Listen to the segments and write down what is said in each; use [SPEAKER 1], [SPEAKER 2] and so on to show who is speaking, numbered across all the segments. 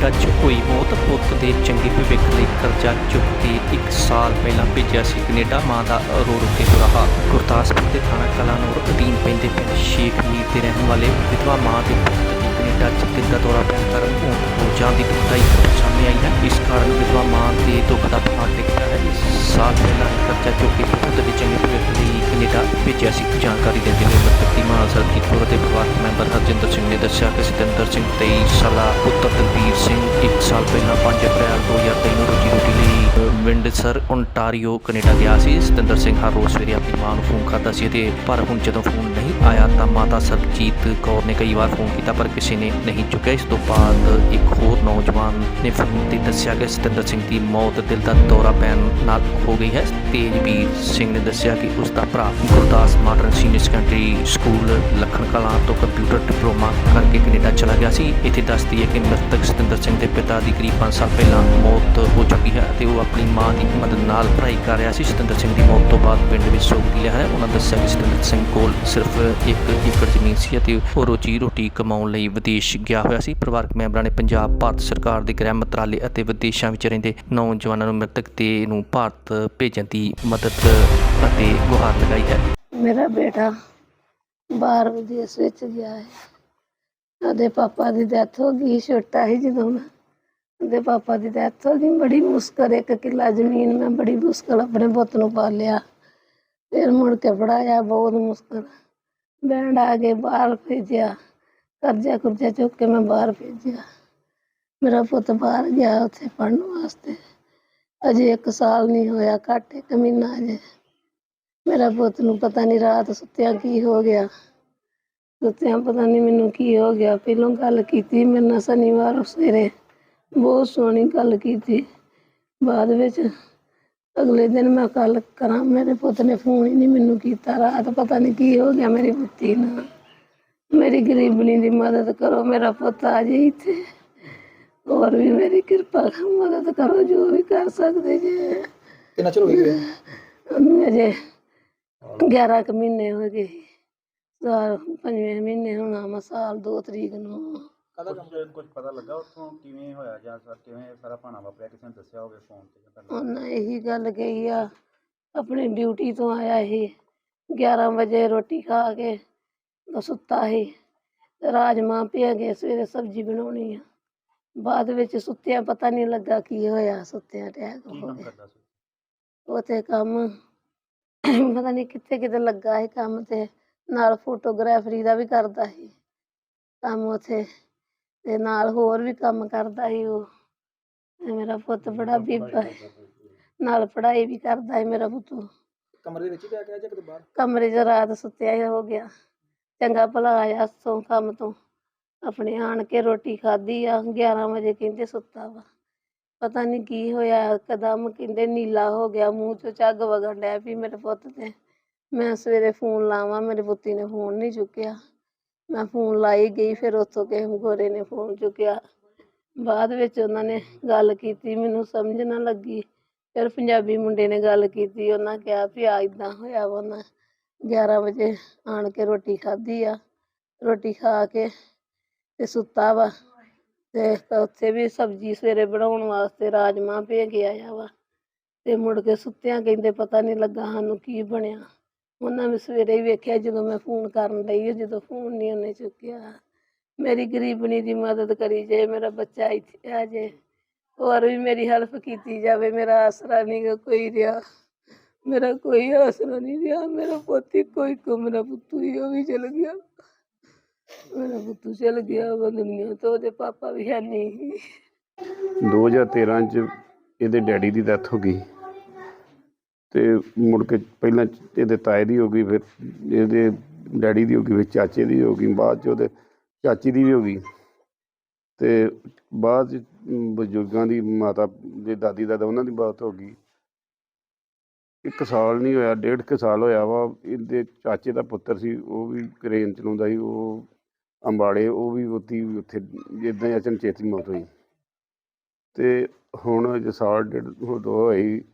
[SPEAKER 1] ਤੇ 'ਚ ਹੋਈ ਮੌਤ। ਪੁੱਤ ਦੇ ਚੰਗੇ ਭਵਿੱਖ ਲਈ ਕਰਜ਼ਾ ਚੁੱਕ ਕੇ 1 ਸਾਲ ਪਹਿਲਾਂ ਭੇਜਿਆ ਸੀ ਕੈਨੇਡਾ। ਮਾਂ ਦਾ ਰੋ ਰੋ ਕੇ ਬੁਰਾ ਹਾਲ। ਗੁਰਦਾਸਪੁਰ ਦੇ ਥਾਣਾ ਕਲਾਨੌਰ, ਅਧੀਨ ਪੈਂਦੇ ਪਿੰਡ ਸ਼ੇਖ ਮੀਰ ਦੇ ਰਹਿਣ ਵਾਲੇ ਵਿਧਵਾ ਮਾਂ ਦੇ ਪੁੱਤ ਦੀ ਕੈਨੇਡਾ 'ਚ ਦਿਲ ਦੌਰਾ ਪੈਣ ਕਾਰਨ ਮੌਤ ਹੋ ਦੀ ਦੁਖਦਾਈ ਖਬਰ ਸਾਹਮਣੇ ਆਈ ਹੈ। ਇਸ ਕਾਰਨ ਵਿਧਵਾ ਮਾਂ ਦੇ ਦੁੱਖ ਦਾ ਪਹਾੜ ਡਿੱਗਦਾ ਹੈ। ਇਸ ਸਾਲ ਪਹਿਲਾਂ ਕਰਜ਼ਾ ਚੁੱਕ ਕੇ ਪੁੱਤ ਦੇ ਚੰਗੇ ਭਵਿੱਖ ਲਈ ਕੈਨੇਡਾ ਭੇਜਿਆ ਸੀ। ਜਾਣਕਾਰੀ ਦਿੰਦੇ ਹੋਏ ਮ੍ਰਿਤਕ ਦੀ ਮਾਂ ਸਰਜੀਤ ਨੇ ਦੱਸਿਆ ਕਿ ਸਤਿੰਦਰ ਸਿੰਘ 23 ਸਾਲਾ ਪੁੱਤਰ ਦਲਬੀਰ ਸਿੰਘ 1 ਸਾਲ ਪਹਿਲਾਂ 5 ਅਪ੍ਰੈਲ 2023 ਨੂੰ ਰੋਜੀ ਰੋਟੀ ਵਿੰਡਸਰ ਓਨਟਾਰੀਓ, ਕੈਨੇਡਾ ਗਿਆ ਸੀ। ਸਤਿੰਦਰ ਸਿੰਘ ਹਰ ਰੋਜ਼ ਸਵੇਰੇ ਆਪਣੀ ਮਾਂ ਨੂੰ ਫੋਨ ਕਰਦਾ ਸੀ ਤੇ ਪਰ ਹੁਣ ਜਦੋਂ ਫੋਨ ਨਹੀਂ ਆਇਆ ਤਾਂ ਮਾਤਾ ਸਰਜੀਤ ਕੌਰ ਨੇ ਕਈ ਵਾਰ ਫੋਨ ਕੀਤਾ ਪਰ ਕਿਸੇ ਨੇ ਨਹੀਂ ਚੁੱਕਿਆ। ਇਸ ਤੋਂ ਬਾਅਦ ਇੱਕ ਹੋਰ ਨੌਜਵਾਨ ਨੇ ਫੋਨ ਤੇ ਦੱਸਿਆ ਕਿ ਸਤਿੰਦਰ ਸਿੰਘ ਦੀ ਮੌਤ ਦਿਲ ਦਾ ਦੌਰਾ ਪੈਣ ਨਾਲ ਹੋ ਗਈ ਹੈ। ਤੇਜਵੀਰ ਸਿੰਘ ਨੇ ਦੱਸਿਆ ਕਿ ਉਸ ਦਾ ਭਰਾ Gurdas modern senior secondary school Lakhan Kalan ਤੋਂ ਕੰਪਿਊਟਰ ਡਿਪਲੋਮਾ ਕਰਕੇ ਕੈਨੇਡਾ ਚਲਾ ਗਿਆ ਸੀ। ਇੱਥੇ ਦੱਸਦੀ ਹੈ ਕਿ ਮ੍ਰਿਤਕ ਸਤਿੰਦਰ ਸਿੰਘ ਦੇ ਪਿਤਾ ਦੀ ਕਰੀਬ 5 ਸਾਲ ਪਹਿਲਾਂ ਮੌਤ ਹੋ ਚੁੱਕੀ ਹੈ ਤੇ ਉਹ ਆਪਣੀ ਮਾਂ ਦੀ ਮਦਦ ਨਾਲ ਪੜ੍ਹਾਈ ਕਰ ਰਿਹਾ ਸੀ। ਸਤਿੰਦਰ ਸਿੰਘ ਦੀ ਮੌਤ ਤੋਂ ਬਾਅਦ ਪਿੰਡ ਵਿੱਚ ਸੋਗ ਦੀ ਲਹਿਰ ਹੈ। ਉਹਨਾਂ ਦੱਸਿਆ ਕਿ ਸਤਿੰਦਰ ਸਿੰਘ ਕੋਲ ਸਿਰਫ ਇੱਕ ਏਕੜ ਜ਼ਮੀਨ ਸੀ ਅਤੇ ਉਹ ਰੋਜੀ ਰੋਟੀ ਕਮਾਉਣ ਲਈ ਵਿਦੇਸ਼ ਗਿਆ ਹੋਇਆ ਸੀ। ਪਰਿਵਾਰਕ ਮੈਂਬਰਾਂ ਨੇ ਪੰਜਾਬ, ਭਾਰਤ ਸਰਕਾਰ ਦੇ ਗ੍ਰਹਿ ਮੰਤਰਾਲੇ ਅਤੇ ਵਿਦੇਸ਼ਾਂ ਵਿੱਚ ਰਹਿੰਦੇ ਨੌਜਵਾਨਾਂ ਨੂੰ ਮ੍ਰਿਤਕ ਤੇ ਨੂੰ ਭਾਰਤ ਭੇਜਣ ਦੀ ਮਦਦ ਅਤੇ ਗੁਹਾਰ ਲਗਾਈ ਹੈ।
[SPEAKER 2] ਮੇਰਾ ਬੇਟਾ ਬਾਹਰ ਵਿਦੇਸ਼ ਵਿੱਚ ਗਿਆ ਹੈ। ਉਹਦੇ ਪਾਪਾ ਦੀ ਡੈਥ ਹੋ ਗਈ ਛੋਟਾ ਸੀ ਜਦੋਂ ਮੈਂ ਉਹਦੇ ਪਾਪਾ ਦੀ ਡੈਥ ਹੋ ਗਈ। ਬੜੀ ਮੁਸ਼ਕਲ, ਇੱਕ ਕਿੱਲਾ ਜ਼ਮੀਨ ਮੈਂ ਬੜੀ ਮੁਸ਼ਕਲ ਆਪਣੇ ਪੁੱਤ ਨੂੰ ਪਾਲਿਆ। ਫਿਰ ਮੁੜ ਕੇ ਪੜਾਇਆ ਬਹੁਤ ਮੁਸ਼ਕਲ। ਬੈਂਡ ਆ ਕੇ ਬਾਹਰ ਭੇਜਿਆ। ਕਰਜ਼ਾ ਕੁਰਜ਼ਾ ਚੁੱਕ ਕੇ ਮੈਂ ਬਾਹਰ ਭੇਜਿਆ। ਮੇਰਾ ਪੁੱਤ ਬਾਹਰ ਗਿਆ ਉੱਥੇ ਪੜ੍ਹਨ ਵਾਸਤੇ। ਅਜੇ ਇੱਕ ਸਾਲ ਨਹੀਂ ਹੋਇਆ, ਘੱਟ ਇੱਕ ਮਹੀਨਾ ਅਜੇ। ਮੇਰਾ ਪੁੱਤ ਨੂੰ ਪਤਾ ਨਹੀਂ ਰਾਤ ਸੁੱਤਿਆਂ ਕੀ ਹੋ ਗਿਆ। ਸੁੱਤਿਆਂ ਪਤਾ ਨਹੀਂ ਮੈਨੂੰ ਕੀ ਹੋ ਗਿਆ। ਪਹਿਲੋਂ ਗੱਲ ਕੀਤੀ ਮੇਰੇ ਨਾਲ ਸ਼ਨੀਵਾਰ ਸਵੇਰੇ। ਬਹੁਤ ਸੋਹਣੀ ਗੱਲ ਕੀਤੀ। ਬਾਅਦ ਵਿੱਚ ਅਗਲੇ ਦਿਨ ਮੈਂ ਕੱਲ ਕਰਾਂ ਮੇਰੇ ਪੁੱਤ ਨੇ ਫੋਨ ਹੀ ਨਹੀਂ ਮੈਨੂੰ ਕੀਤਾ। ਰਾਤ ਪਤਾ ਨਹੀਂ ਕੀ ਹੋ ਗਿਆ ਮੇਰੀ ਪੁੱਤੀ ਨਾਲ। ਮੇਰੀ ਗਰੀਬਣੀ ਦੀ ਮਦਦ ਕਰੋ ਮੇਰਾ ਪੁੱਤ ਆ ਜੇ ਇੱਥੇ। ਹੋਰ ਵੀ ਮੇਰੀ ਕਿਰਪਾ ਕਰੋ, ਮਦਦ ਕਰੋ ਜੋ ਵੀ ਕਰ ਸਕਦੇ ਜੇ।
[SPEAKER 3] ਕਿੰਨਾ ਚਿਰ ਹੋ ਗਿਆ
[SPEAKER 2] ਉਹਨੂੰ ਅਜੇ 11 ਕੁ ਮਹੀਨੇ ਹੋ ਗਏ। ਸਾਲ ਪੰਜਵੇਂ ਮਹੀਨੇ ਹੋਣਾ ਵਾ ਸਾਲ 2 ਤਰੀਕ ਨੂੰ।
[SPEAKER 3] ਕਾਹਦਾ ਕੰਮ ਕੁਝ ਪਤਾ ਲੱਗਾ ਉੱਥੋਂ ਕਿਵੇਂ ਹੋਇਆ ਜਾਂ ਸਰ ਕਿਵੇਂ ਸਾਰਾ ਭਾਣਾ ਵਾਪਰਿਆ? ਕਿਸੇ ਨੇ ਦੱਸਿਆ ਹੋਵੇ ਫੋਨ ਤੇ ਜਾਂ ਤੁਹਾਨੂੰ
[SPEAKER 2] ਉਹਨਾਂ ਇਹੀ ਗੱਲ ਕਹੀ ਆ ਆਪਣੀ ਡਿਊਟੀ ਤੋਂ ਆਇਆ ਸੀ 11 ਵਜੇ ਰੋਟੀ ਖਾ ਕੇ ਉਹ ਸੁੱਤਾ ਸੀ। ਤੇ ਰਾਜਮਾਂ ਪਿਆ ਗਏ ਸਵੇਰੇ ਸਬਜ਼ੀ ਬਣਾਉਣੀ ਆ। ਬਾਅਦ ਵਿੱਚ ਸੁੱਤਿਆਂ ਪਤਾ ਨਹੀਂ ਲੱਗਾ ਕੀ ਹੋਇਆ ਸੁੱਤਿਆਂ ਅਟੈਕ
[SPEAKER 3] ਕੀ
[SPEAKER 2] ਹੋ
[SPEAKER 3] ਕੰਮ
[SPEAKER 2] ਗਿਆ।
[SPEAKER 3] ਕਰਦਾ ਸੀ?
[SPEAKER 2] ਉਥੇ ਕੰਮ ਪਤਾ ਨਹੀਂ ਕਿੱਥੇ ਕਿਤੇ ਲੱਗਾ ਸੀ ਕੰਮ ਤੇ ਨਾਲ ਫੋਟੋਗ੍ਰਾਫਰੀ ਦਾ ਵੀ ਕਰਦਾ ਸੀ। ਕੰਮ ਉਥੇ ਤੇ ਨਾਲ ਹੋਰ ਵੀ ਕੰਮ ਕਰਦਾ ਸੀ ਉਹ। ਤੇ ਮੇਰਾ ਪੁੱਤ ਬੜਾ ਬੀਬਾ ਨਾਲ ਪੜ੍ਹਾਈ ਵੀ ਕਰਦਾ ਹੈ ਮੇਰਾ ਪੁੱਤ।
[SPEAKER 3] ਕਮਰੇ ਦੇ ਵਿੱਚ ਹੀ ਪਿਆ ਗਿਆ ਜਾਂ ਕਿਤੇ ਬਾਹਰ?
[SPEAKER 2] ਕਮਰੇ 'ਚ ਰਾਤ ਸੁੱਤਿਆ ਹੀ ਹੋ ਗਿਆ। ਚੰਗਾ ਭਲਾ ਆਇਆ ਸੋਂ ਕੰਮ ਤੋਂ। ਆਪਣੇ ਆਣ ਕੇ ਰੋਟੀ ਖਾਧੀ ਆ 11 ਵਜੇ ਕਹਿੰਦੇ ਸੁੱਤਾ ਵਾ। ਪਤਾ ਨਹੀਂ ਕੀ ਹੋਇਆ ਕਦਮ ਕਹਿੰਦੇ ਨੀਲਾ ਹੋ ਗਿਆ ਮੂੰਹ ਚੋਂ ਝੱਗ ਵਗਣ ਡਿਆ ਵੀ ਮੇਰੇ ਪੁੱਤ ਤੇ। ਮੈਂ ਸਵੇਰੇ ਫੋਨ ਲਾਵਾਂ ਮੇਰੇ ਪੁੱਤੀ ਨੇ ਫੋਨ ਨਹੀਂ ਚੁੱਕਿਆ। ਮੈਂ ਫੋਨ ਲਾਈ ਗਈ, ਫਿਰ ਉੱਥੋਂ ਕਿਸੇ ਗੋਰੇ ਨੇ ਫੋਨ ਚੁੱਕਿਆ। ਬਾਅਦ ਵਿੱਚ ਉਹਨਾਂ ਨੇ ਗੱਲ ਕੀਤੀ, ਮੈਨੂੰ ਸਮਝ ਨਾ ਲੱਗੀ। ਫਿਰ ਪੰਜਾਬੀ ਮੁੰਡੇ ਨੇ ਗੱਲ ਕੀਤੀ, ਉਹਨਾਂ ਕਿਹਾ ਵੀ ਆ ਇਦਾਂ ਹੋਇਆ ਵਾ ਉਹਨਾਂ 11 ਵਜੇ ਆਣ ਕੇ ਰੋਟੀ ਖਾਧੀ ਆ। ਰੋਟੀ ਖਾ ਕੇ ਤੇ ਸੁੱਤਾ ਵਾ ਤੇ ਉੱਥੇ ਵੀ ਸਬਜ਼ੀ ਸਵੇਰੇ ਬਣਾਉਣ ਵਾਸਤੇ ਰਾਜਮਾਂਹ ਭੇ ਕੇ ਆਇਆ ਵਾ। ਤੇ ਮੁੜ ਕੇ ਸੁੱਤਿਆਂ ਕਹਿੰਦੇ ਪਤਾ ਨਹੀਂ ਲੱਗਾ ਸਾਨੂੰ ਕੀ ਬਣਿਆ। ਉਹਨਾਂ ਵੀ ਸਵੇਰੇ ਹੀ ਵੇਖਿਆ, ਜਦੋਂ ਮੈਂ ਫੋਨ ਕਰਨ ਲਈ ਜਦੋਂ ਫੋਨ ਨਹੀਂ ਉਹਨੇ ਚੁੱਕਿਆ। ਮੇਰੀ ਗਰੀਬਣੀ ਦੀ ਮਦਦ ਕਰੀ ਜੇ, ਮੇਰਾ ਬੱਚਾ ਇੱਥੇ ਆ ਜੇ, ਹੋਰ ਵੀ ਮੇਰੀ ਹੈਲਪ ਕੀਤੀ ਜਾਵੇ, ਮੇਰਾ ਆਸਰਾ ਨਹੀਂ ਕੋਈ ਰਿਹਾ। ਮੇਰਾ ਕੋਈ ਆਸਰਾ ਨਹੀਂ ਰਿਹਾ, ਮੇਰਾ ਪੋਤੀ ਕੋਈ ਕੋ ਮੇਰਾ ਪੁੱਤੂ ਹੀ ਉਹ ਵੀ ਚਲ ਗਿਆ। ਮੇਰਾ ਪੁੱਤੂ ਚਲ ਗਿਆ ਵਾ ਦੁਨੀਆ ਤੋਂ, ਉਹਦੇ ਪਾਪਾ ਵੀ ਹੈ ਨਹੀਂ
[SPEAKER 4] 2013 ਚ ਇਹਦੇ ਡੈਡੀ ਦੀ ਡੈਥ ਹੋ ਗਈ। ਤੇ ਮੁੜ ਕੇ ਪਹਿਲਾਂ ਇਹਦੇ ਤਾਏ ਦੀ ਹੋ ਗਈ, ਫਿਰ ਇਹਦੇ ਡੈਡੀ ਦੀ ਹੋ ਗਈ, ਫਿਰ ਚਾਚੇ ਦੀ ਹੋ ਗਈ, ਬਾਅਦ ਚ ਉਹਦੇ ਚਾਚੀ ਦੀ ਵੀ ਹੋ ਗਈ। ਤੇ ਬਾਅਦ ਚ ਬਜ਼ੁਰਗਾਂ ਦੀ ਮਾਤਾ, ਜੇ ਦਾਦੀ ਦਾਦਾ ਉਹਨਾਂ ਦੀ ਬਾਤ ਹੋ ਗਈ। ਇੱਕ ਸਾਲ ਨਹੀਂ ਹੋਇਆ, ਡੇਢ ਕੁ ਸਾਲ ਹੋਇਆ ਵਾ, ਇਹਦੇ ਚਾਚੇ ਦਾ ਪੁੱਤਰ ਸੀ, ਉਹ ਵੀ ਕਰੇਨ ਚਲਾਉਂਦਾ ਸੀ, ਉਹ ਅੰਬਾਲੇ, ਉਹ ਵੀ ਉੱਥੇ ਉੱਥੇ ਜਿੱਦਾਂ ਹੀ ਅਚਨਚੇਤੀ ਮੌਤ ਹੋਈ। ਤੇ ਹੁਣ ਜੇ ਸਾਲ ਡੇਢ ਹੋ ਦੋ ਹੋਈ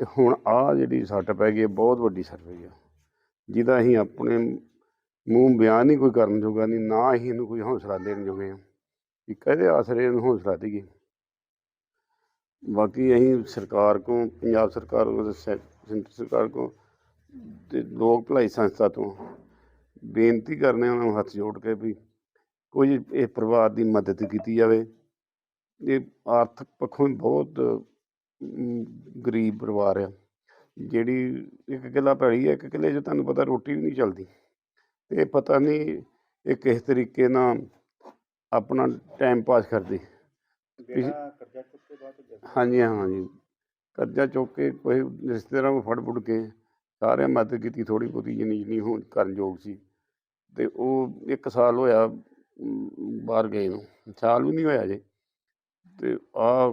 [SPEAKER 4] ਤੇ ਹੁਣ ਆ ਜਿਹੜੀ ਸੱਟ ਪੈ ਗਈ ਬਹੁਤ ਵੱਡੀ ਸੱਟ ਪਈ ਆ ਜਿਹਦਾ ਅਸੀਂ ਆਪਣੇ ਮੂੰਹ ਬਿਆਨ ਨਹੀਂ ਕੋਈ ਕਰਨ ਜੋਗਾ ਨਹੀਂ, ਨਾ ਅਸੀਂ ਇਹਨੂੰ ਕੋਈ ਹੌਸਲਾ ਦੇਣ ਜੋਗੇ ਆ ਇੱਕ ਇਹਦੇ ਆਸਰੇ ਨੂੰ ਹੌਸਲਾ ਦੇਈਏ ਬਾਕੀ ਅਸੀਂ ਸਰਕਾਰ ਕੋ ਪੰਜਾਬ ਸਰਕਾਰ ਕੋ ਸੈਂਟਰ ਸਰਕਾਰ ਕੋ ਤੇ ਲੋਕ ਭਲਾਈ ਸੰਸਥਾ ਤੋਂ ਬੇਨਤੀ ਕਰਨੇ ਉਹਨਾਂ ਨੂੰ ਹੱਥ ਜੋੜ ਕੇ ਵੀ ਕੋਈ ਇਹ ਪਰਿਵਾਰ ਦੀ ਮਦਦ ਕੀਤੀ ਜਾਵੇ। ਇਹ ਆਰਥਿਕ ਪੱਖੋਂ ਬਹੁਤ ਗਰੀਬ ਪਰਿਵਾਰ ਆ ਜਿਹੜੀ ਇੱਕ ਕਿੱਲਾ ਪੈਲੀ ਹੈ ਇੱਕ ਕਿੱਲੇ 'ਚ ਤੁਹਾਨੂੰ ਪਤਾ ਰੋਟੀ ਵੀ ਨਹੀਂ ਚੱਲਦੀ ਇਹ ਪਤਾ ਨਹੀਂ ਇਹ ਕਿਸ ਤਰੀਕੇ ਨਾਲ ਆਪਣਾ ਟਾਈਮ ਪਾਸ ਕਰਦੇ।
[SPEAKER 3] ਬੇਟਾ ਕਰਜ਼ਾ ਚੁੱਕ ਕੇ ਬਾਅਦ ਚ
[SPEAKER 4] ਹਾਂਜੀ ਹਾਂ ਹਾਂਜੀ ਕਰਜ਼ਾ ਚੁੱਕ ਕੇ ਕੋਈ ਰਿਸ਼ਤੇਦਾਰਾਂ ਨੂੰ ਫੜ ਫੁੜ ਕੇ ਸਾਰਿਆਂ ਮਦਦ ਕੀਤੀ ਥੋੜੀ ਬਹੁਤੀ ਜਿੰਨੀ ਜਿੰਨੀ ਹੋਣ ਕਰਨ ਯੋਗ ਸੀ ਤੇ ਉਹ ਇੱਕ ਸਾਲ ਹੋਇਆ ਬਾਹਰ ਗਏ ਨੂੰ। ਸਾਲ ਵੀ ਨਹੀਂ ਹੋਇਆ ਜੇ ਤੇ ਆ